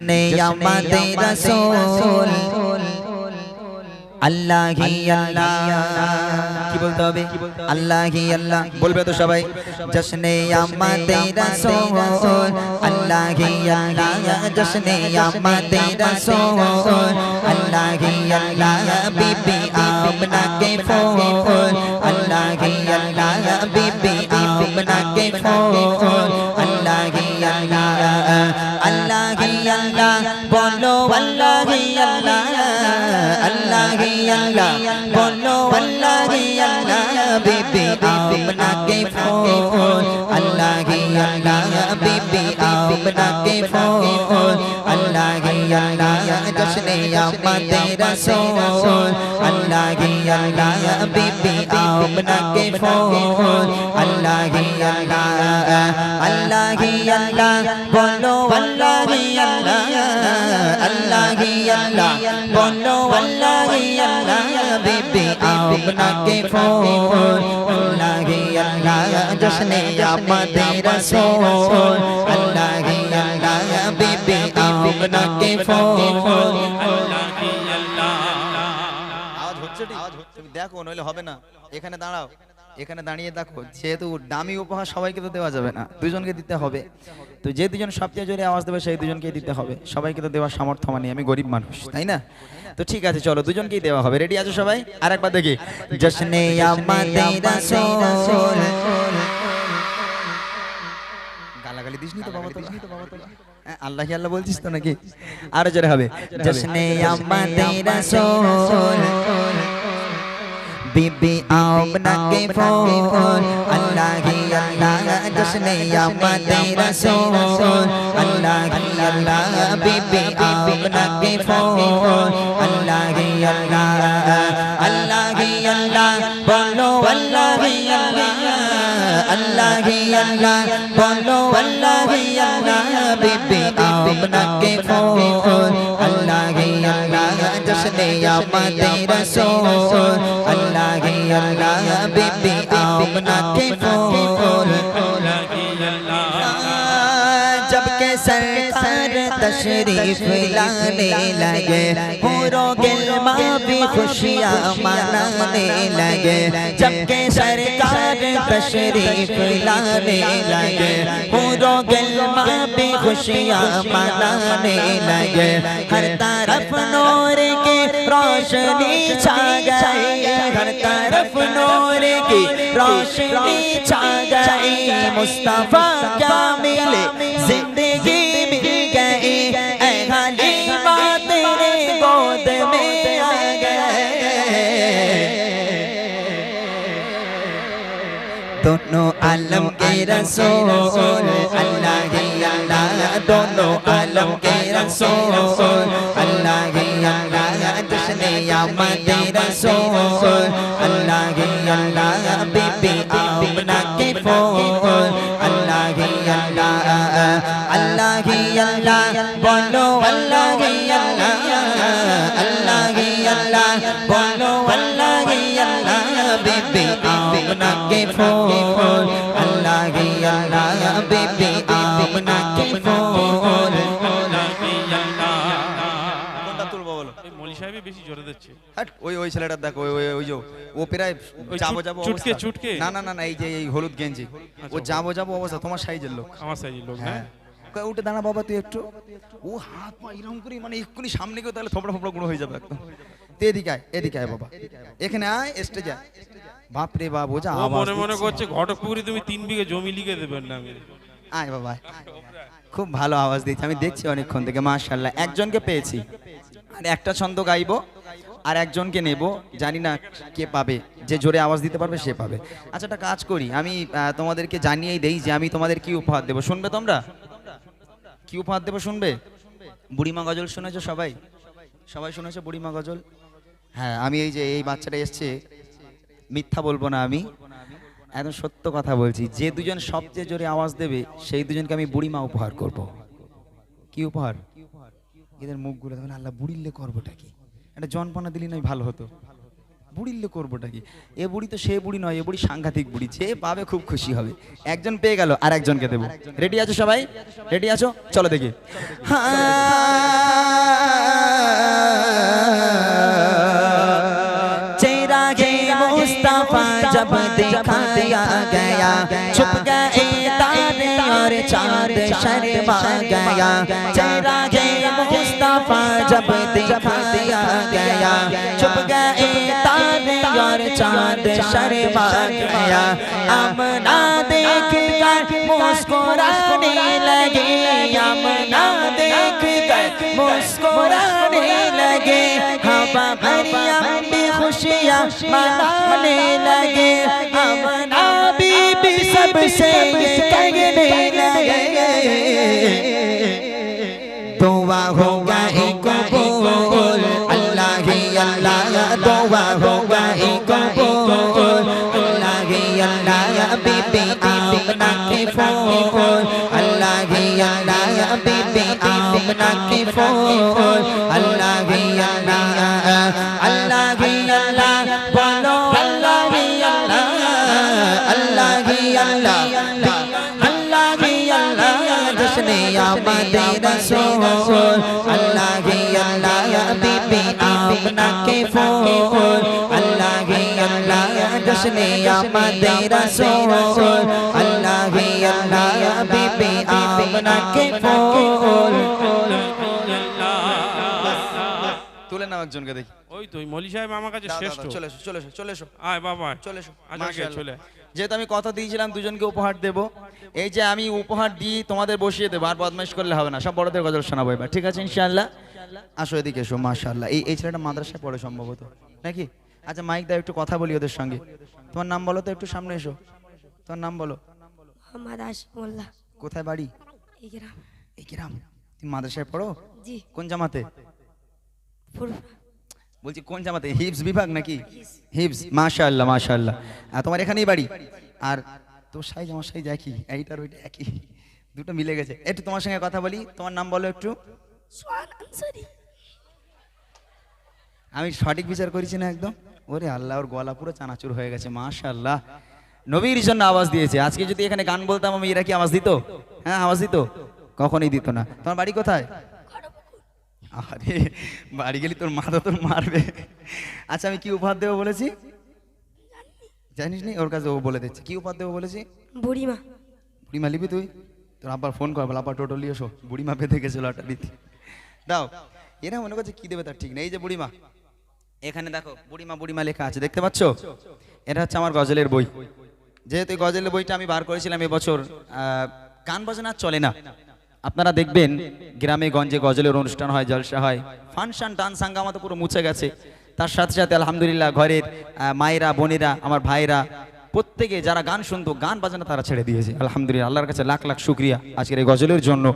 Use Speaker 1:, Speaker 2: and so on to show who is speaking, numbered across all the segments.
Speaker 1: ने আমাদের রাসূল আল্লাহ কি বলতে হবে আল্লাহ আল্লাহ বলবে তো সবাই জশনে আমাদের রাসূল আল্লাহ আল্লাহ জশনে আমাদের রাসূল আল্লাহ আল্লাহ বিবি আমনা কে ফোন আল্লাহ আল্লাহ বিবি আমনা ফোন বলো আল্লাহ আল্লাহ আল্লাহ আল্লাহ বলো আল্লাহ আল্লাহ বিবি আমনা কে ফোন আল্লাহ আল্লাহ বিবি আপনাকে ফোন আল্লাহ হি জশনে আমাদের রাসূল আল্লাহ হি আল্লাহ বিবি আমনা কে ফোন আল্লাহ হি আল্লাহ আল্লাহ হি আল্লাহ বলো আল্লাহ হি আল্লাহ আল্লাহ হি আল্লাহ বলো আল্লাহ হি আল্লাহ বিবি আমনা কে ফোন আল্লাহ হি আল্লাহ জশনে আমাদের রাসূল আল্লাহ হি আল্লাহ বিবি আমনা কে ফোন
Speaker 2: আওয়াজ হচ্ছে তুমি দেখো নইলে হবে না। এখানে দাঁড়াও। এখানে দাঁড়িয়ে দেখো যেহেতু দামি উপহার সবাইকে তো দেওয়া যাবে না দুজনকে দিতে হবে। তো যে দুজন সবচেয়ে জোরে আওয়াজ দেবে সেই দুজনকেই দিতে হবে। সবাইকে তো দেওয়ার সামর্থ্য মানে আমি গরিব মানুষ তাই না? তো ঠিক আছে চলো দুজনকেই দেওয়া হবে। রেডি আছো সবাই? আর একবার দেখি
Speaker 1: জশনে
Speaker 2: গালাগালি দিসনি তো বাবা তো হ্যাঁ, আল্লাহ আল্লাহ বলছিস তো নাকি? আরও জোরে হবে।
Speaker 1: জশনে আমাদের রাসূল বিবি আমনাকে ফোন আল্লাহ আল্লাহ জশনে আমাদের রাসূল আল্লাহ আল্লাহ বিবি আমনাকে ফোন আল্লাহ আল্লাহ আল্লাহ হি আল্লাহ বলো আল্লাহ হি আল্লাহ বিবি আমনা কে ফোন আল্লাহ হি আল্লাহ জশনে আমাদের রাসূল আল্লাহ হি আল্লাহ বিবি আমনা কে ফোন जब के सरकार तशरीफ लाने लगे पूरो गिलमा भी खुशियाँ मनाने लगे। जब के सरकार तशरीफ़ लाने लगे। पूरो गिलमा भी खुशियाँ मनाने लगे। हर तरफ़ नूर की रोशनी छा गई। हर तरफ़ नूर की रोशनी छा गई। मुस्तफ़ा क्या मिले? दोनों आलम के रसूल अल्लाह ही अल्लाह दोनों आलम के रसूल अल्लाह ही अल्लाह जश्न आमद रसूल अल्लाह ही अल्लाह बीबी आमना के फोन अल्लाह ही अल्लाह अल्लाह ही अल्लाह बोलो अल्लाह ही अल्लाह अल्लाह ही अल्लाह बोलो अल्लाह ही अल्लाह बीबी
Speaker 3: এই
Speaker 2: হলুদ গেঞ্জি ও যাব অবস্থা তোমার লোক হ্যাঁ উঠে দাঁড়া বাবা তুই একটু ও এরকম করে মানে এক্ষুনি সামনে তাহলে গুঁড়ো হয়ে যাবে এদিকে আয় এদিকে আয় বাবা এখানে আয় স্টেজে আয় বাপ রে বাপ ও যা
Speaker 3: ও মনে মনে করছে ঘটকপুকুরি তুমি তিন বিঘে জমি লিখে দেবেন না আমি।
Speaker 2: আয় বাবা খুব ভালো আওয়াজ দিচ্ছে আমি দেখছি অনেকক্ষণ থেকে মাশাল্লাহ একজনকে পেয়েছি। আর একটা ছন্দ গাইবো আর একজনকে নেব জানি না কে পাবে যে জোরে আওয়াজ দিতে পারবে সে পাবে। আচ্ছা একটা কাজ করি আমি তোমাদেরকে জানিয়েই দেই যে আমি তোমাদের কি উপহার দেবো শুনবে তোমরা? কি উপহার দেবো শুনবে? বুড়িমা গজল শুনেছো সবাই? সবাই শুনেছো বুড়িমা গজল? হ্যাঁ আমি এই যে এই বাচ্চাটা এসছে মিথ্যা বলব না আমি। একদম সত্য কথা বলছি। যে দুজন সবচেয়ে জোরে আওয়াজ দেবে, সেই দুজনকে আমি বুড়িমা উপহার করব। কি উপহার? এদের মুখগুলো তখন আল্লাহ বুড়িল্লে করবোটা কি? একটা জনপনা দিলি নয়, ভালো হতো। বুড়িল্লে করবোটা কি? এ বুড়ি তো সে বুড়ি নয়, এ বুড়ি সাংঘাতিক বুড়ি। যে পাবে খুব খুশি হবে। একজন পেয়ে গেল, আর একজনকে দেবো। রেডি আছো সবাই? রেডি আছো? চলো দেখি। হ্যাঁ दिखाया गया।
Speaker 1: छुप गए तारे और चाँद शर्मा गया। चेहरा है मुस्तफ़ा जब दिखाया गया। छुप गए तारे और चाँद शर्मा गया। अमना देख कर मुस्कुराने लगे। अमना देख कर मुस्कुराने लगे। हवा भरी मनाने लगे आमना बीबी सबसे ये कहने लगे दुआ होगा एक कबूल अल्लाह ही अल्लाह दुआ होगा एक कबूल अल्लाह ही अल्लाह बीबी आमना के फूल अल्लाह ही अल्लाह बीबी आमना के फूल আল্লাহ। আল্লাহ হি আল্লাহ জশনে আমদ রাসূল। আল্লাহ হি আল্লাহ বিবি আপনাকে ফোন আল্লাহ হি আল্লাহ জশনে আমদ রাসূল। আল্লাহ হি আল্লাহ বিবি আপনাকে ফোন
Speaker 2: তুলে নাও একজনকে দেখি।
Speaker 3: ওই তো মলি সাহেব আমার কাছে শ্রেষ্ঠ।
Speaker 2: চলে এসো চলে এসো চলে এসো।
Speaker 3: আয় বাবা
Speaker 2: চলে এসো। আজকে
Speaker 3: চলে
Speaker 2: যেহেতু আমি কথা দিয়েছিলাম দুজনকে উপহার দেব। এই যে আমি উপহার দিই তোমাদের বসিয়ে দেবো আর বদমাইশ করলে হবে না। সব বড়দের গজল শোনাবো এবার। ঠিক আছে ইনশাআল্লাহ? আসো এদিকে এসো মাশাআল্লাহ। এই এই ছেলেটা মাদ্রাসায় পড়ে সম্ভবত। নাকি? আচ্ছা মাইক দাও একটু কথা বলি ওদের সঙ্গে। তোমার নাম বলো তো একটু সামনে এসো। তোমার নাম বলো।
Speaker 4: মোহাম্মদ
Speaker 2: কোথায় বাড়ি?
Speaker 4: এই গ্রাম।
Speaker 2: এই গ্রাম। তুমি মাদ্রাসায় পড়ো?
Speaker 4: জি।
Speaker 2: কোন জামাতে?
Speaker 4: ফুরফুরা।
Speaker 2: বলছি কোন জামাতে? হিপস বিভাগ নাকি? হিপস মাশাআল্লাহ মাশাআল্লাহ। আর তোমার এখানেই বাড়ি? আর তোর সাইজ আমার সাইজ একই এইটার ওইটা একই। দুটো মিলে গেছে। একটু তোমার সঙ্গে কথা বলি তোমার নাম বলো একটু। আমি সঠিক বিচার করেছি না একদম? ওরে আল্লাহ ওর গলা পুরো চানাচুর হয়ে গেছে মাশাআল্লাহ। নবীর জন্য আওয়াজ দিয়েছে। আজকে যদি এখানে গান বলতাম আমি এরা কি আওয়াজ দিত? হ্যাঁ আওয়াজ দিত? কখনোই দিত না। তোমার বাড়ি কোথায়? আরে বাড়ি গেলি তোর মাথা তোর মারবে। আচ্ছা আমি কি উপহার দেবো বলেছি? জানিস নি ওর কাছে ও বলে দিচ্ছে। কি উপহার দেবো বলেছি?
Speaker 4: বুড়িমা।
Speaker 2: বুড়িমা লিবি তুই? তোর আব্বার ফোন কর বলে আব্বা টোটো নিয়ে এসো। বুড়িমা বেঁধে গেছিল ওটা দিতে দাও। এরা মনে করছে কি দেবে তার ঠিক নেই। এই যে বুড়িমা। এখানে দেখো বুড়িমা বুড়িমা লেখা আছে। দেখতে পাচ্ছ? এটা হচ্ছে আমার গজলের বই। যেহেতু গজলের বইটা আমি বার করেছিলাম এবছর গান বাজনা আর চলে না। আপনারা দেখবেন গ্রামে, গঞ্জে, গজলের অনুষ্ঠান হয়, জলসা হয়, ফাংশন, ডান্স, হাঙ্গামা তো পুরো মুছে গেছে। তার সাথে সাথে আলহামদুলিল্লাহ ঘরের মায়েরা, বোনেরা, আমার ভাইরা প্রত্যেকে যারা গান শুনতো, গান বাজানো তারা ছেড়ে দিয়েছে। আলহামদুলিল্লাহ, আল্লাহর কাছে লাখ লাখ শুক্রিয়া আজকের এই গজলের জন্য।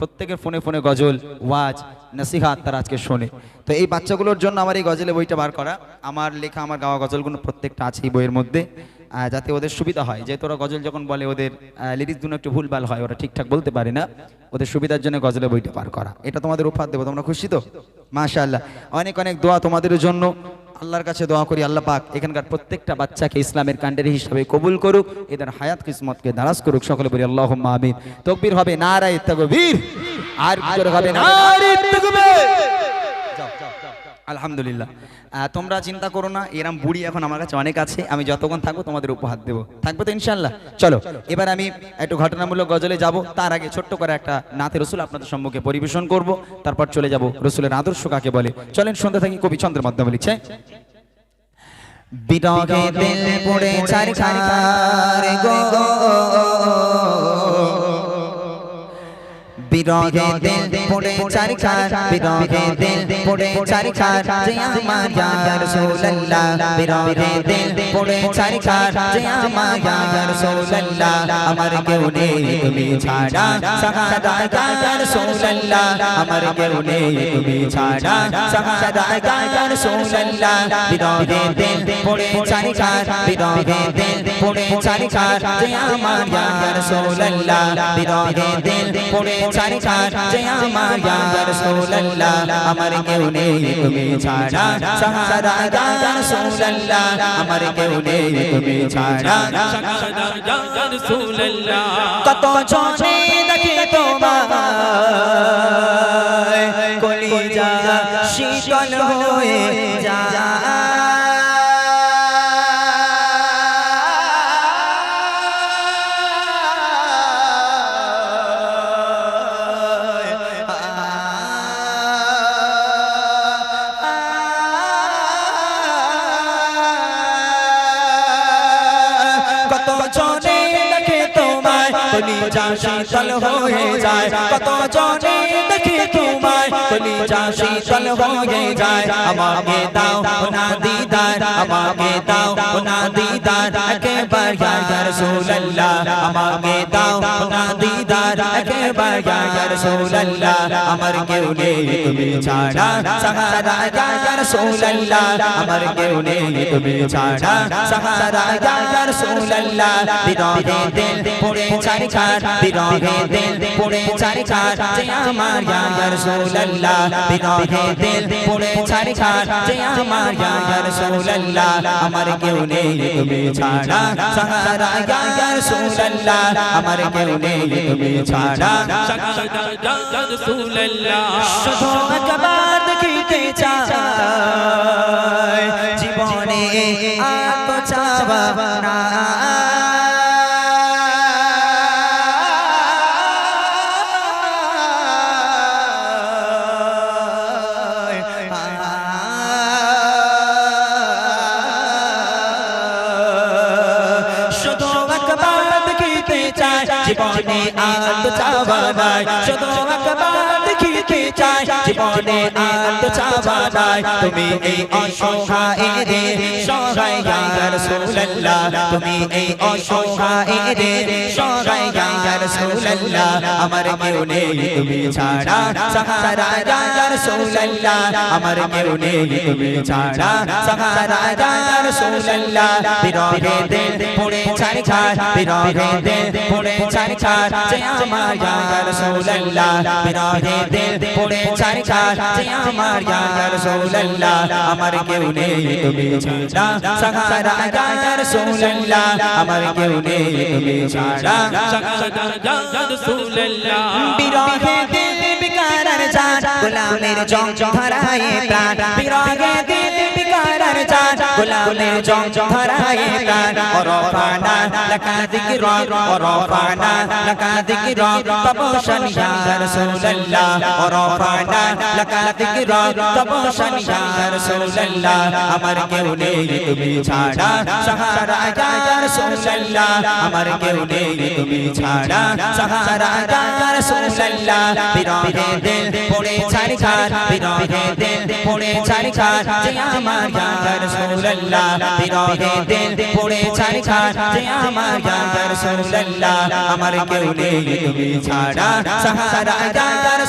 Speaker 2: প্রত্যেকের ফোনে ফোনে গজল, ওয়াজ, নসিহাত তারা আজকে শোনে। তো এই বাচ্চাগুলোর জন্য আমার এই গজলে বইটা বার করা। আমার লেখা, আমার গাওয়া গজলগুলো প্রত্যেকটা আছে এই বইয়ের মধ্যে। যাতে ওদের সুবিধা হয়। যেহেতু ওরা গজল যখন বলে, ওদের লিরিক্স দুটো একটু ভুলভাল হয়, ওরা ঠিকঠাক বলতে পারে না। ওদের সুবিধার জন্য গজলে বইটা পার করা। এটা তোমাদের উপহার দেবো। তোমরা খুশি তো? মাশাআল্লাহ। অনেক অনেক দোয়া তোমাদের জন্য। আল্লাহর কাছে দোয়া করি, আল্লাহ পাক এখানকার প্রত্যেকটা বাচ্চাকে ইসলামের কাণ্ডের হিসাবে কবুল করুক, এদের হায়াত, কিসমতকে দারাজ করুক, সকলে বলি আল্লাহ আমিন। তকবীর হবে নারায় তাকবীর। আর হবে নারায়ে আলহামদুলিল্লাহ। তোমরা চিন্তা করো না, এরম বুড়ি এখন আমার কাছে অনেক আছে, আমি যতক্ষণ থাকব তোমাদের উপহার দেবো। থাকব তো ইনশাল্লাহ চলো, এবার আমি একটু ঘটনামূলক গজলে যাব, তার আগে ছোট্ট করে একটা নাতে রসুল আপনাদের সম্মুখে পরিবেশন করব, তারপর চলে যাব রসুলের আদর্শ কাকে বলে। চলেন, শুনতে থাকি কবি চন্দ্রের মাধ্যমে লিখছে
Speaker 1: বিরহে পুড়ে ছারখার বিরহে দিল পুড়ে ছারখার যে আমার ইয়া রাসূলুল্লাহ বিরহে দিল পুড়ে ছারখার যে আমার ইয়া রাসূলুল্লাহ আমার কেউ নেই তুমি ছাড়া সাহাদা ইয়া রাসূলুল্লাহ আমার কেউ নেই তুমি ছাড়া সাহাদা ইয়া রাসূলুল্লাহ বিরহে দিল পুড়ে ছারখার বিরহে দিল পুড়ে ছারখার যে আমার ইয়া রাসূলুল্লাহ বিরহে দিল পুড়ে ছারখার যে আমার ইয়া রাসূলুল্লাহ আমার কেউ নেই তুমি ছাড়া। সাহারা ইয়া রাসূলুল্লাহ আমার কেউ নেই তুমি ছাড়া। কত জনে দেখে তোমার কলিজা শীতল হয়ে যায়। কলিজা শীতল হয়ে যায়, কত জনে দেখি তোমায়। কলিজা শীতল হয়ে যায়, আমাকে দাও না দিদার, আমাকে দাও না দিদার। একবার রাসূলুল্লাহ, আমাকে দাও একবার আমার কেউ নেই তুমি ছাড়া। সাহারা রাসূলুল্লাহ আমার কেউ নেই তুমি ছাড়া। সাহারা ইয়া বিরহে দিল পড়ে চারি খাট বিরহে দিল পড়ে চারি খাট যে আমার ইয়া বিরহে দিল পড়ে চারি খাট যে আমার ইয়া আমার কেউ নেই তুমি ছাড়া। সাহারা ইয়া আমার কেউ নেই তুমি ছাড়া। শুধু একবার দেখিতে চাই জীবনে আর তো না আর শত চাওয়া দেখিতে চাই? জীবনে আর তো চাওয়া নাই তুমি এই অসহায় রে, সহায় ইয়া রাসূলুল্লাহ। তুমি এই অসহায় রে, সহায় ইয়া রাসূলুল্লাহ। আমার কেউ নেই তুমি ছাড়া, সাহারা ইয়া রাসূলুল্লাহ। আমার কেউ নেই তুমি ছাড়া, সাহারা ইয়া রাসূলুল্লাহ। বিরহে দিল পড়ে ছাড় খাট বিরহে দিল পড়ে ছাড় খাট যে আমার ইয়া রাসূলুল্লাহ। বিরহে দিল পড়ে চাই যে আমার ইয়া রাসূলুল্লাহ। আমার কেউ নেই তুমি ছাড়া। সাহারা ইয়া রাসূলুল্লাহ আমার কেউ নেই তুমি ছাড়া। বিরহে দিল বিকারার জান গোলামের জং জং ধরায়ে প্রাণ। বিরহে দিল গোলামের জং ধরায়ে প্রাণ অরফানা লাকা যিকর অরফানা লাকা যিকর তবশন ইয়া রাসূলুল্লাহ অরফানা লাকা যিকর তবশন ইয়া রাসূলুল্লাহ আমার কেউ নেই তুমি ছাড়া সাহারা ইয়া রাসূলুল্লাহ আমার কেউ নেই তুমি ছাড়া সাহারা ইয়া রাসূলুল্লাহ বিরহে দিল পড়ে ছাড়ি খাট বিরহে দিল পড়ে ছাড়ি খাট যে আমার ইয়া রাসূলুল্লাহ বিরহে দিল পড়ে ছাড়ি খাট যে আমার ইয়া রাসূলুল্লাহ, আমার কেউ নেই তুমি ছাড়া, সাহারা ইয়া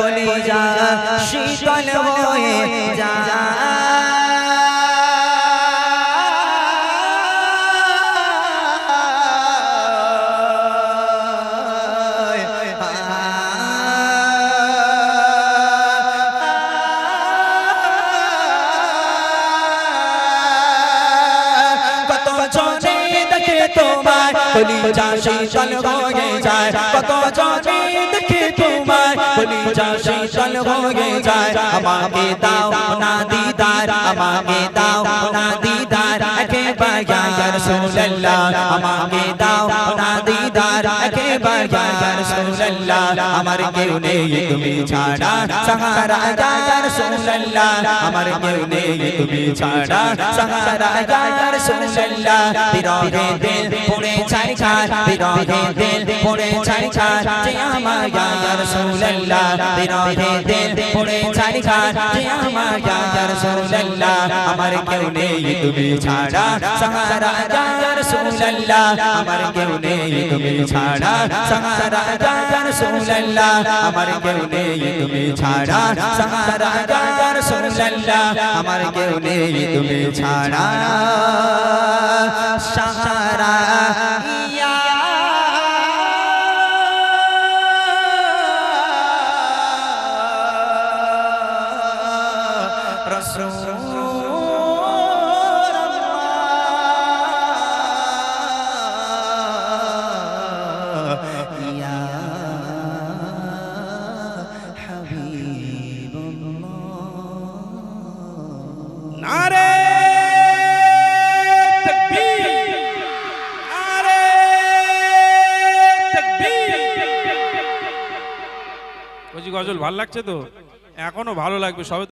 Speaker 1: কলিজা শীতল হয়ে তোমায় কলিজা শীতল যায় আমাকে দাও না দিদার, আমাকে দাও না দিদার, একেবার ইয়া রাসূলুল্লাহ, আমাকে দাও না দিদার, একেবার ইয়া রাসূলুল্লাহ, আমার কেউ নেই তুমি ছাড়া, সাহারা ইয়া রাসূলুল্লাহ, আমার কেউ নেই তুমি ছাড়া, সাহারা ইয়া রাসূলুল্লাহ বিরহে দিল পড়ে ছাড়ি খাট বিরহে দিল পড়ে ছাড়ি খাট যে আমার ইয়া রাসূলুল্লাহ বিরহে দিল পড়ে ছাড়ি খাট যে আমার ইয়া রাসূলুল্লাহ, আমার কেউ নেই তুমি ছাড়া, সাহারা ইয়া রাসূলুল্লাহ, আমার কেউ নেই তুমি ছাড়া, সাহারা জাগার সুল্লাহ আমার কেউ নেই তুমি ছাড়া, সাহারা জাগার সুল্লাহ আমার কেউ নেই তুমি ছাড়া, সাহারা ইয়া
Speaker 3: ভালো লাগছে তো? এখনও ভালো লাগবে সবে